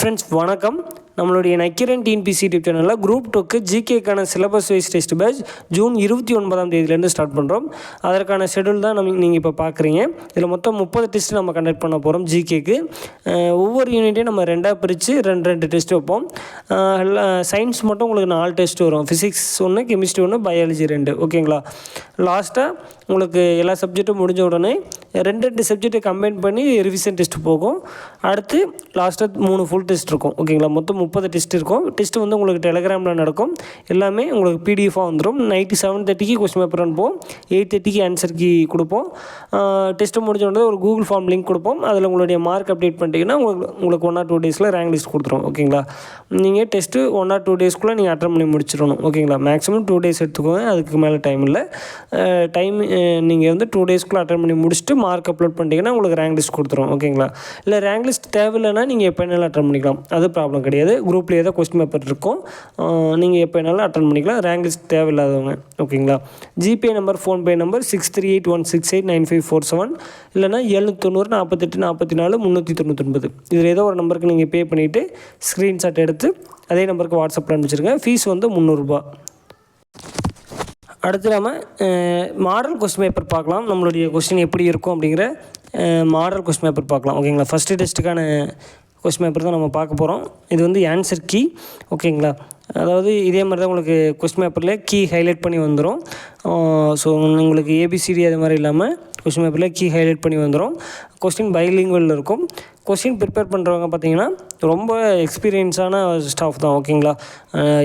Friends வணக்கம். நம்மளுடைய Nakkheeran TNPSC YouTube சேனலில் குரூப் டூக்கு ஜிகேக்கான syllabus wise test batch June இருபத்தி ஒன்பதாம் தேதியிலேருந்து ஸ்டார்ட் பண்ணுறோம் அதற்கான ஷெடியூல் தான் நம்ம நீங்கள் இப்போ பார்க்குறீங்க இதில் மொத்தம் முப்பது டெஸ்ட் நம்ம கண்டக்ட் பண்ண போகிறோம் ஜிகேக்கு ஒவ்வொரு யூனிட்டையும் நம்ம ரெண்டாக பிரித்து ரெண்டு ரெண்டு டெஸ்ட் வைப்போம். சயின்ஸ் மட்டும் உங்களுக்கு நாலு டெஸ்ட் வரும். ஃபிசிக்ஸ் ஒன்று கெமிஸ்ட்ரி ஒன்று பயாலஜி ரெண்டு. ஓகேங்களா லாஸ்ட்டாக உங்களுக்கு எல்லா சப்ஜெக்ட்டும் முடிஞ்ச உடனே ரெண்டு ரெண்டு சப்ஜெக்ட்டை கம்பைன் பண்ணி ரிவிஷன் டெஸ்ட் போகும். அடுத்து லாஸ்ட்டாக மூணு ஃபுல் டெஸ்ட் இருக்கும். ஓகேங்களா மொத்தம் முப்பது டெஸ்ட் இருக்கும். டெஸ்ட்டு வந்து உங்களுக்கு டெலகிராமில் நடக்கும். எல்லாமே உங்களுக்கு பிடிஎஃபாக வந்துடும் நைட்டு செவன் தேர்ட்டிக்கு கொஸ்டின் பேப்பர் அனுப்புவோம். எயிட் தேர்ட்டிக்கு ஆன்சர் கீ கொடுப்போம். டெஸ்ட்டு முடிஞ்ச உடனே ஒரு கூகுள் ஃபார்ம் லிங்க் கொடுப்போம். அதில் உங்களுடைய மார்க் அப்டேட் பண்ணிட்டீங்கன்னா உங்களுக்கு உங்களுக்கு ஒன் ஆர் டூ டேஸில் ரேங்க் லிஸ்ட் கொடுத்துரும். ஓகேங்களா நீங்கள் டெஸ்ட்டு ஒன் ஆர் டூ டேஸ்க்குள்ளே நீங்கள் அட்டன் பண்ணி முடிச்சிடணும். ஓகேங்களா மேக்ஸிமம் டூ டேஸ் எடுத்துக்கோங்க. அதுக்கு மேலே டைம் இல்லை. டைம் நீங்கள் வந்து டூ டேஸ்க்குள்ளே அட்டன் பண்ணி முடிச்சுட்டு மார்க் அப்லோட் பண்ணிட்டீங்கன்னா உங்களுக்கு ரேங்க் லிஸ்ட் கொடுத்துரும் ஓகேங்களா இல்லை ரேங்க் லிஸ்ட் தேவையில்லைன்னா நீங்கள் எப்போ வேணாலும் அட்டன் பண்ணிக்கலாம். அது ப்ராப்ளம் கிடையாது. குரூப்லேயே தான் கொஸ்டின் பேப்பர் இருக்கும். நீங்கள் எப்போ வேணாலும் அட்டன் பண்ணிக்கலாம். ரேங்க் லிஸ்ட் தேவையில்லாதவங்க ஓகேங்களா GPay number PhonePe number six three eight one six eight nine five four seven இல்லைனா எழுநூற்றி தொண்ணூறு நாற்பத்தெட்டு நாற்பத்தி நாலு முந்நூற்றி தொண்ணூத்தொன்பது. இதில் ஏதோ ஒரு நம்பருக்கு நீங்கள் பே பண்ணிவிட்டு ஸ்க்ரீன்ஷாட் எடுத்து அதே நம்பருக்கு வாட்ஸ்அப்பில் அனுப்பிச்சிருங்க. ஃபீஸ் வந்து முந்நூறுரூபா அடுத்து நம்ம மாடல் கொஸ்டின் பேப்பர் பார்க்கலாம். நம்மளுடைய கொஸ்டின் எப்படி இருக்கும் அப்படிங்கிற மாடல் கொஸ்டின் பேப்பர் பார்க்கலாம். ஓகேங்களா ஃபஸ்ட்டு டெஸ்ட்டுக்கான கொஸ்டின் பேப்பர் தான் நம்ம பார்க்க போகிறோம் இது வந்து ஆன்சர் கீ ஓகேங்களா அதாவது இதே மாதிரி தான் உங்களுக்கு கொஸ்டின் பேப்பரில் கீ ஹைலைட் பண்ணி வந்துடும் ஸோ உங்களுக்கு ஏபிசிடி அது மாதிரி இல்லாமல் கொஸ்டின் பேப்பரில் கீ ஹைலைட் பண்ணி வந்துடும் கொஸ்டின் பைலிங்குவல் இருக்கும். கொஸ்டின் ப்ரிப்பேர் பண்ணுறவங்க பார்த்தீங்கன்னா ரொம்ப எக்ஸ்பீரியன்ஸான ஸ்டாஃப் தான் ஓகேங்களா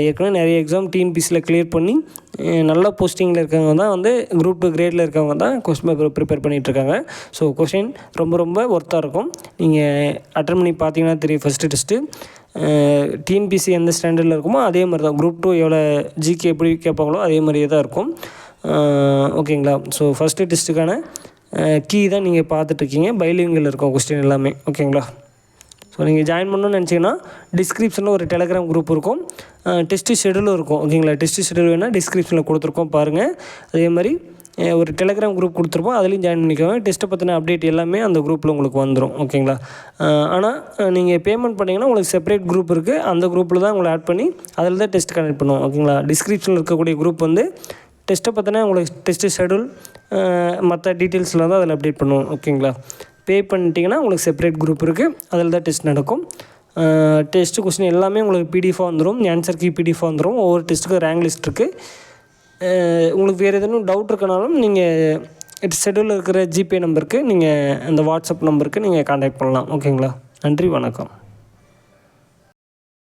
ஏற்கனவே நிறைய எக்ஸாம் டிஎன்பிசியில் கிளியர் பண்ணி நல்ல போஸ்டிங்கில் இருக்கவங்க தான் வந்து குரூப் டூ கிரேடில் இருக்கவங்க தான் கொஸ்டின் பேப்பர் ப்ரிப்பேர் பண்ணிகிட்ருக்காங்க ஸோ கொஸ்டின் ரொம்ப ரொம்ப ஒர்த்தாக இருக்கும். நீங்கள் அட்டன் பண்ணி பார்த்தீங்கன்னா தெரியும் ஃபஸ்ட்டு டெஸ்ட்டு டிஎன்பிசி எந்த ஸ்டாண்டர்டில் இருக்குமோ அதே மாதிரி தான். குரூப் டூ எவ்வளோ ஜிகே எப்படி கேட்பாங்களோ அதே மாதிரியே தான் இருக்கும். ஓகேங்களா? ஸோ ஃபஸ்ட்டு டெஸ்ட்டுக்கான கீ தான் நீங்கள் பார்த்துட்ருக்கீங்க பைலிங்கில் இருக்கும் கொஸ்டின் எல்லாமே. ஓகேங்களா? ஸோ நீங்கள் ஜாயின் பண்ணணும்னு நினச்சிங்கன்னா டிஸ்கிரிப்ஷனில் ஒரு டெலகிராம் குரூப் இருக்கும். டெஸ்ட்டு ஷெடியூலும் இருக்கும். ஓகேங்களா? டெஸ்ட்டு ஷெடியூல் வேணால் டிஸ்கிரிப்ஷனில் கொடுத்துருக்கோம் பாருங்கள் அதே மாதிரி ஒரு டெலகிராம் குரூப் கொடுத்துருப்போம். அதுலேயும் ஜாயின் பண்ணிக்கோங்க. டெஸ்ட்டை பற்றின அப்டேட் எல்லாமே அந்த குரூப்பில் உங்களுக்கு வந்துடும் ஓகேங்களா? ஆனால் நீங்கள் பேமெண்ட் பண்ணிங்கன்னா உங்களுக்கு செப்பரேட் குரூப் இருக்குது அந்த குரூப்பில் தான் உங்களை ஆட் பண்ணி அதில் தான் டெஸ்ட் கனெக்ட் பண்ணுவோம். ஓகேங்களா? டிஸ்கிரிப்ஷனில் இருக்கக்கூடிய குரூப் வந்து டெஸ்ட்டை பார்த்தினா உங்களுக்கு டெஸ்ட்டு ஷெடியூல் மற்ற டீட்டெயில்ஸில் தான் அதில் அப்டேட் பண்ணுவோம். ஓகேங்களா பே பண்ணிட்டீங்கன்னா உங்களுக்கு செப்பரேட் குரூப் இருக்குது அதில் தான் டெஸ்ட் நடக்கும். டெஸ்ட்டு கொஸ்டின் எல்லாமே உங்களுக்கு பிடிஎஃபாக வந்துடும் ஆன்சர் கீ பிடிஎஃபாக வந்துடும் ஒவ்வொரு டெஸ்ட்டுக்கும் ரேங்க் லிஸ்ட் இருக்குது உங்களுக்கு வேறு எதுவும் டவுட் இருக்கனாலும் நீங்கள் ஷெடியூலில் இருக்கிற ஜிபே நம்பருக்கு நீங்கள் அந்த வாட்ஸ்அப் நம்பருக்கு நீங்கள் காண்டாக்ட் பண்ணலாம். ஓகேங்களா நன்றி வணக்கம்.